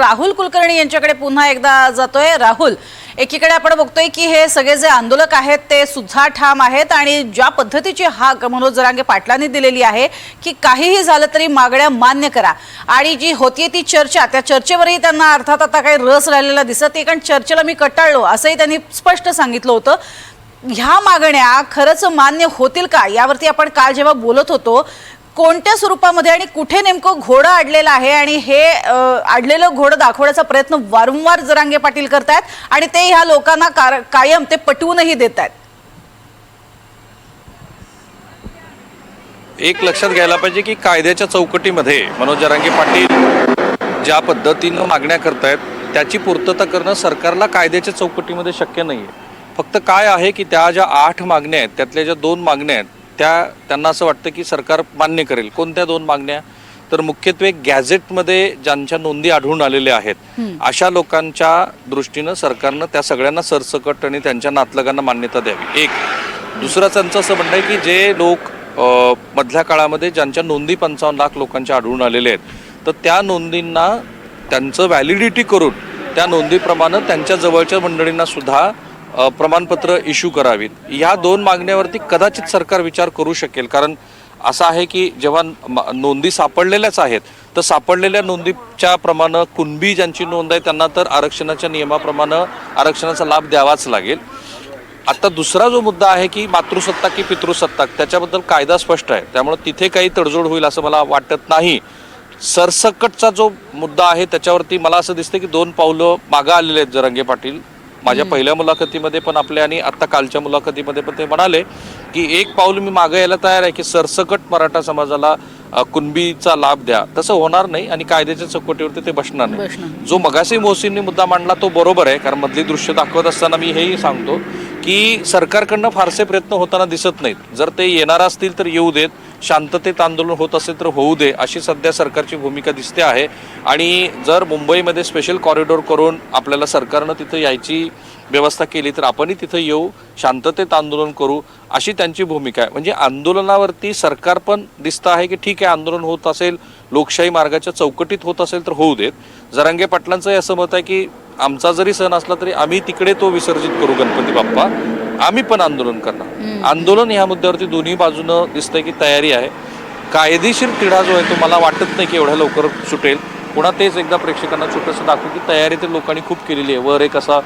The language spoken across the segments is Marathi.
राहुल कुलकर्णी यांच्याकडे पुन्हा एकदा जातोय. राहुल एकीकडे आपण बघतोय की हे सगळे जे आंदोलक आहेत ते सुद्धा ठाम आहेत आणि ज्या पद्धतीची हाक मनोज जरांगे पाटलांनी दिलेली आहे की काहीही झालं तरी मागण्या मान्य करा. आणि जी होतीये ती चर्चा त्या चर्चेवरही त्यांना अर्थात आता काही रस राहिलेला दिसत नाही. कारण चर्चेला मी कटाळलो असंही त्यांनी स्पष्ट सांगितलं होतं. ह्या मागण्या खरंच मान्य होतील का? यावरती आपण काल जेव्हा बोलत होतो कोणत्या स्वरूपामध्ये आणि कुठे नेमकं घोडं अडलेलं आहे आणि हे अडलेलं घोडं दाखवण्याचा प्रयत्न वारंवार जरांगे पाटील करतायत आणि ते ह्या लोकांना कार- कायम ते पटवूनही देत आहेत एक लक्षात घ्यायला पाहिजे की कायद्याच्या चौकटीमध्ये मनोज जरांगे पाटील ज्या पद्धतीनं मागण्या करतायत त्याची पूर्तता करणं सरकारला कायद्याच्या चौकटीमध्ये शक्य नाही आहे फक्त काय आहे की त्या ज्या आठ मागण्या आहेत त्यातल्या ज्या दोन मागण्या आहेत त्या त्यांना असं वाटतं की सरकार मान्य करेल. कोणत्या दोन मागण्या? तर मुख्यत्वे गॅझेटमध्ये ज्यांच्या नोंदी आढळून आलेल्या आहेत अशा लोकांच्या दृष्टीनं सरकारनं त्या सगळ्यांना सरसकट आणि त्यांच्या नातलगांना मान्यता द्यावी. एक. दुसरं त्यांचं असं म्हणणं आहे की जे लोक मधल्या काळामध्ये ज्यांच्या नोंदी पंचावन्न लाख लोकांच्या आढळून आलेले आहेत तर त्या नोंदींना त्यांचं व्हॅलिडिटी करून त्या नोंदीप्रमाणे त्यांच्या जवळच्या मंडळींना सुद्धा प्रमाणपत्र इश्यू करावीत. ह्या दोन मागण्यावरती कदाचित सरकार विचार करू शकेल. कारण असं आहे की जेव्हा नोंदी सापडलेल्याच आहेत तर सापडलेल्या नोंदीच्या प्रमाणे कुणबी ज्यांची नोंद आहे त्यांना तर आरक्षणाच्या नियमाप्रमाणे आरक्षणाचा लाभ द्यावाच लागेल. आता दुसरा जो मुद्दा आहे की मातृसत्ताक की पितृसत्ताक त्याच्याबद्दल कायदा स्पष्ट आहे. त्यामुळे तिथे काही तडजोड होईल असं मला वाटत नाही. सरसकटचा जो मुद्दा आहे त्याच्यावरती मला असं दिसतं की दोन पावलं मागं आलेले आहेत जरंगे पाटील. माझ्या पहिल्या मुलाखतीमध्ये पण आपल्या आणि आता कालच्या मुलाखतीमध्ये पण ते म्हणाले की एक पाऊल मी मागं यायला तयार आहे की सरसकट मराठा समाजाला कुणबीचा लाभ द्या. तसं होणार नाही आणि कायद्याच्या चौकटीवरती ते बसणार नाही. जो मगासी मोहसिननी मुद्दा मांडला तो बरोबर आहे कारण मधली दृश्य दाखवत असताना मी हेही सांगतो की सरकारकडनं फारसे प्रयत्न होताना दिसत नाहीत. जर ते येणार असतील तर येऊ देत. शांततेत आंदोलन होत असेल तर होऊ दे अशी सध्या सरकारची भूमिका दिसते आहे. आणि जर मुंबईमध्ये स्पेशल कॉरिडॉर करून आपल्याला सरकारनं तिथं यायची व्यवस्था केली तर आपणही तिथं येऊ शांततेत आंदोलन करू अशी त्यांची भूमिका आहे. म्हणजे आंदोलनावरती सरकार पण दिसतं आहे की ठीक आहे आंदोलन होत असेल लोकशाही मार्गाच्या चौकटीत होत असेल तर होऊ देत. जरांगे पाटलांचंही असं मत आहे की आमचा जरी सण असला तरी आम्ही तिकडे तो विसर्जित करू गणपती बाप्पा. आम्ही पण आंदोलन करणार. आंदोलन ह्या मुद्द्यावरती दोन्ही बाजूनं दिसतंय की तयारी आहे. कायदेशीर तिढा जो आहे तो मला वाटत नाही की एवढ्या लवकर सुटेल. पुन्हा तेच एकदा प्रेक्षकांना छोटंसं दाखवू की तयारी तर लोकांनी खूप केलेली आहे. वर एक असा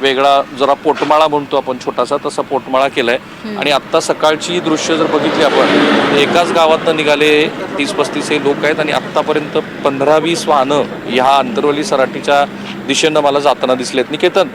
वेगळा जरा पोटमाळा म्हणतो आपण छोटासा तसा पोटमाळा केलाय. आणि आत्ता सकाळची दृश्य जर बघितली आपण एकाच गावातनं निघाले तीस पस्तीस हे लोक आहेत आणि आत्तापर्यंत पंधरा वीस वाहनं ह्या आंतरवली सराटीच्या दिशेनं मला जाताना दिसलेत. निकेतन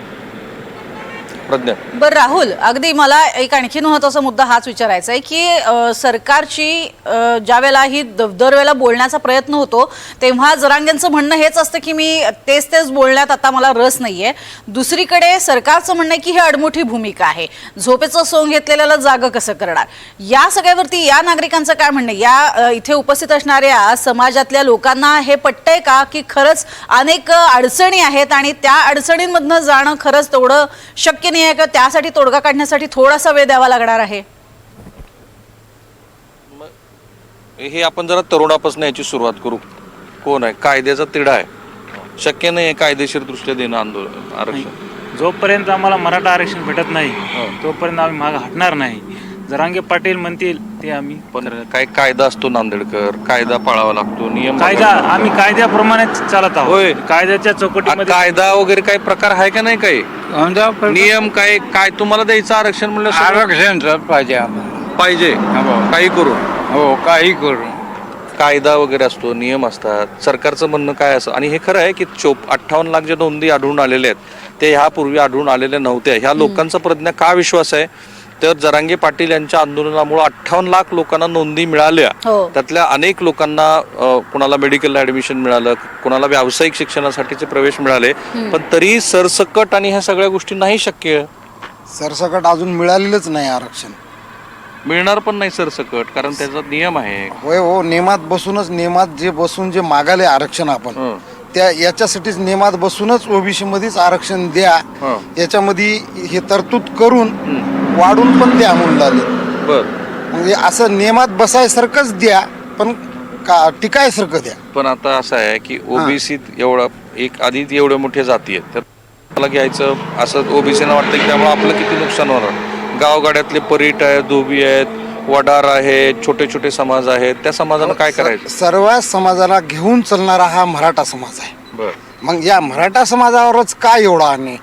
प्रज्ञा. बरं राहुल अगदी मला एक आणखी महत्त्वाचा मुद्दा हाच विचारायचा आहे की अ, सरकारची अ, ज्यावेळेला ही द- दरवेळेला बोलण्याचा प्रयत्न होतो तेव्हा जरांगेंचं म्हणणं हेच असतं की मी तेच तेच बोलण्यात आता मला रस नाहीये. दुसरीकडे सरकारचं म्हणणं आहे की ही अडमुठी भूमिका आहे. झोपेचं सोंग घेतलेल्याला जागं कसं करणार? या सगळ्यावरती या नागरिकांचं काय म्हणणं आहे? या अ, इथे उपस्थित असणाऱ्या समाजातल्या लोकांना हे पटतंय का की खरंच अनेक अडचणी आहेत आणि त्या अडचणींमधनं जाणं खरंच तेवढं शक्य नाही आहे का? त्यासाठी तोडगा काढण्यासाठी थोडासा वेळ द्यावा लागणार आहे. हे आपण जरा तरुणापासून याची सुरुवात करू. कोण आहे? कायद्याचा तिढा आहे. शक्य नाही आहे कायदेशीर दृष्ट्या देणं आंदोलन आरक्षण. जोपर्यंत आम्हाला मराठा आरक्षण भेटत नाही तोपर्यंत आम्ही मागे हटणार नाही. जरांगे पाटील म्हणतील ते आम्ही पण काय कायदा असतो नांदेडकर? कायदा पाळावा लागतो नियम कायदा आम्ही कायद्याप्रमाणे चालत होय. आहोत कायद्याच्या आ, चौकटीमध्ये कायदा वगैरे काही प्रकार आहे का नाही काही? नियम काय काय तुम्हाला द्यायचं आरक्षण म्हणलं सगळं? आरक्षण तर पाहिजे आम्हाला. पाहिजे. हो. काही करून हो काही करू. कायदा वगैरे असतो नियम असतात. सरकारचं म्हणणं काय असं आणि हे खरं आहे की चोप अठ्ठावन्न लाख ज्या नोंदी आढळून आलेल्या आहेत ते ह्यापूर्वी आढळून आलेल्या नव्हत्या ह्या लोकांचा प्रज्ञा का विश्वास आहे? तर जरांगे पाटील यांच्या आंदोलनामुळे अठ्ठावन्न लाख लोकांना नोंदी मिळाल्या. हो. त्यातल्या अनेक लोकांना अ, कुणाला मेडिकलला ऍडमिशन मिळालं कुणाला व्यावसायिक शिक्षणासाठीचे प्रवेश मिळाले. पण तरी सरसकट आणि ह्या सगळ्या गोष्टी नाही शक्य? सरसकट अजून मिळालेलंच नाही आरक्षण. मिळणार पण नाही सरसकट कारण त्याचा नियम आहे. होय हो नियमात बसूनच नियमात जे बसून जे मागाले आरक्षण आपण हं. त्या याच्यासाठीच नियमात बसूनच ओबीसी मध्येच आरक्षण द्या. हं. याच्यामध्ये हे तरतूद करून वाढून पण द्या म्हणून लागले बर. म्हणजे असं नियमात बसायसारखंच द्या पण का टिकायसारखं द्या. पण आता असं आहे की ओबीसीत एवढा एक आधी ती एवढे मोठे जाती आहेत तर मला घ्यायचं असं ओबीसीना वाटतं की त्यामुळे आपलं किती नुकसान होणार? गावगाड्यातले परीट आहेत धोबी आहेत वडार आहेत छोटे छोटे समाज आहेत त्या समाजानं काय करायचं? सर्व समाजाला घेऊन चालणारा हा मराठा समाज आहे. बर. मग या मराठा समाजावरच काय एवढा अन्याय?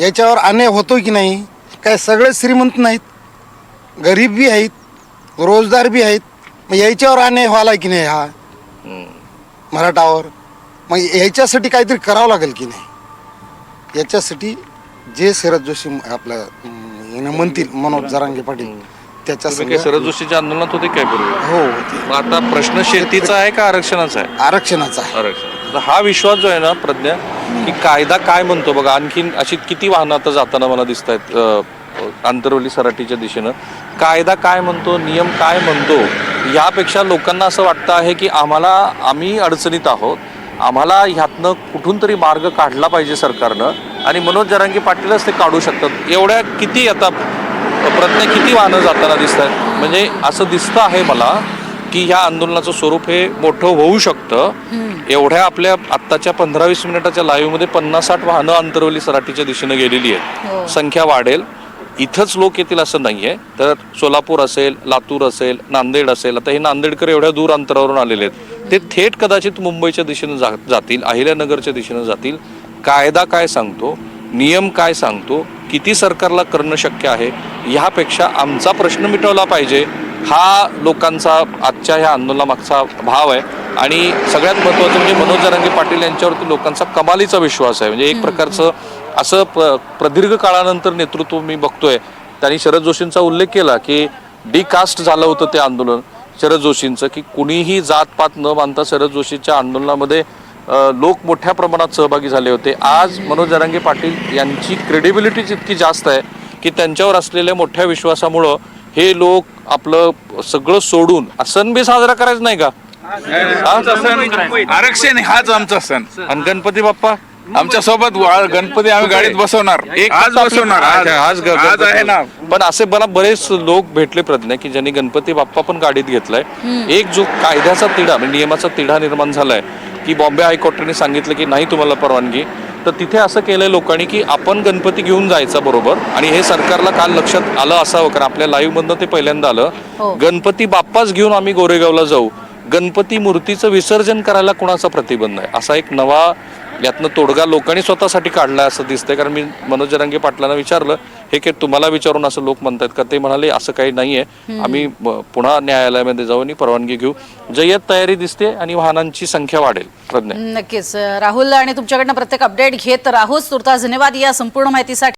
याच्यावर अन्याय होतो की नाही? काय सगळे श्रीमंत नाहीत गरीब बी आहेत रोजदार बी आहेत. मग याच्यावर अन्याय व्हायला की नाही हा? मराठावर. मग याच्यासाठी काहीतरी करावं लागेल की नाही? याच्यासाठी जे शरद जोशी आपलं अं, यानं म्हणतील मनोज जरांगे पाटील त्याच्या तुम्ही शरद जोशीच्या आंदोलनात होते काय पूर्वी? हो मग आता प्रश्न शेतीचा आहे का आरक्षणाचा आहे? आरक्षणाचा आहे. आरक्षण. तर हा विश्वास जो आहे ना प्रज्ञा की कायदा काय म्हणतो बघा आणखीन अशी किती वाहनं आता जाताना मला दिसत आहेत आंतरवली सराटीच्या दिशेनं. कायदा काय म्हणतो नियम काय म्हणतो यापेक्षा लोकांना असं वाटतं आहे की आम्हाला आम्ही अडचणीत आहोत. आम्हाला ह्यातनं कुठून तरी मार्ग काढला पाहिजे सरकारनं. आणि मनोज जरांगी पाटीलच ते काढू शकतात. एवढ्या किती आता प्रज्ञा किती वाहनं जाताना दिसत आहेत म्हणजे असं दिसतं आहे मला की ह्या आंदोलनाचं स्वरूप हे मोठं होऊ शकतं. एवढ्या आपल्या आत्ताच्या पंधरा वीस मिनिटाच्या लाईव्हमध्ये पन्नास साठ वाहनं अंतरवली सराटीच्या दिशेने गेलेली आहेत. संख्या वाढेल. इथंच लोक येतील असं नाहीये. तर सोलापूर असेल लातूर असेल नांदेड असेल आता हे नांदेडकर एवढ्या दूर अंतरावरून आलेले आहेत. ते थेट कदाचित मुंबईच्या दिशेने जा जातील अहिल्यानगरच्या दिशेने जातील. कायदा काय सांगतो? नियम काय सांगतो? किती सरकारला करणं शक्य आहे? ह्यापेक्षा आमचा प्रश्न मिटवला पाहिजे. हा लोकांचा आजच्या ह्या आंदोलनामागचा भाव आहे. आणि सगळ्यात महत्त्वाचं म्हणजे मनोज जरांगे पाटील यांच्यावरती लोकांचा कमालीचा विश्वास आहे. म्हणजे एक प्रकारचं असं प्र प्रदीर्घ काळानंतर नेतृत्व मी बघतोय. त्यांनी शरद जोशींचा उल्लेख केला की डिकास्ट झालं होतं ते आंदोलन शरद जोशींचं की कुणीही जातपात न मानता शरद जोशीच्या आंदोलनामध्ये लोक मोठ्या प्रमाणात सहभागी झाले होते. आज मनोज जरांगे पाटील यांची क्रेडिबिलिटीच इतकी जास्त आहे की त्यांच्यावर असलेल्या मोठ्या विश्वासामुळं हे लोक आपलं सगळं सोडून सण बी साजरा करायचा नाही का? हा? आरक्षण हाच आमचा सण. आणि गणपती बाप्पा आमच्यासोबत गणपती आम्ही गाडीत बसवणार. एक आज बसवणार आज आज आहे ना. पण असे मला बरेच लोक भेटले प्रज्ञा की ज्यांनी गणपती बाप्पा पण गाडीत घेतलाय. एक जो कायद्याचा तिढा म्हणजे नियमाचा तिढा निर्माण झालाय की बॉम्बे हायकोर्टाने सांगितलं की नाही तुम्हाला परवानगी. तर तिथे असं केलंय लोकांनी की आपण गणपती घेऊन जायचा बरोबर आणि हे सरकारला काल लक्षात आलं असावं कारण आपल्या लाईव्ह मधनं ते पहिल्यांदा हो. आलं गणपती बाप्पाच घेऊन आम्ही गोरेगावला जाऊ. गणपती मूर्तीचं विसर्जन करायला कुणाचा प्रतिबंध आहे? असा एक नवा यातनं तोडगा लोकांनी स्वतःसाठी काढलाय असं दिसतंय. कारण मी मनोज जरांगे पाटलांना विचारलं हे की तुम्हाला विचारून असं लोक म्हणतात का? ते म्हणाले असं काही नाहीये. आम्ही ब- पुन्हा न्यायालयामध्ये जाऊ आणि परवानगी घेऊ. जय्यत तयारी दिसते आणि वाहनांची संख्या वाढेल प्रज्ञा. नक्कीच. राहुल आणि तुमच्याकडनं प्रत्येक अपडेट घेत राहूच तुर्तास धन्यवाद या संपूर्ण माहितीसाठी.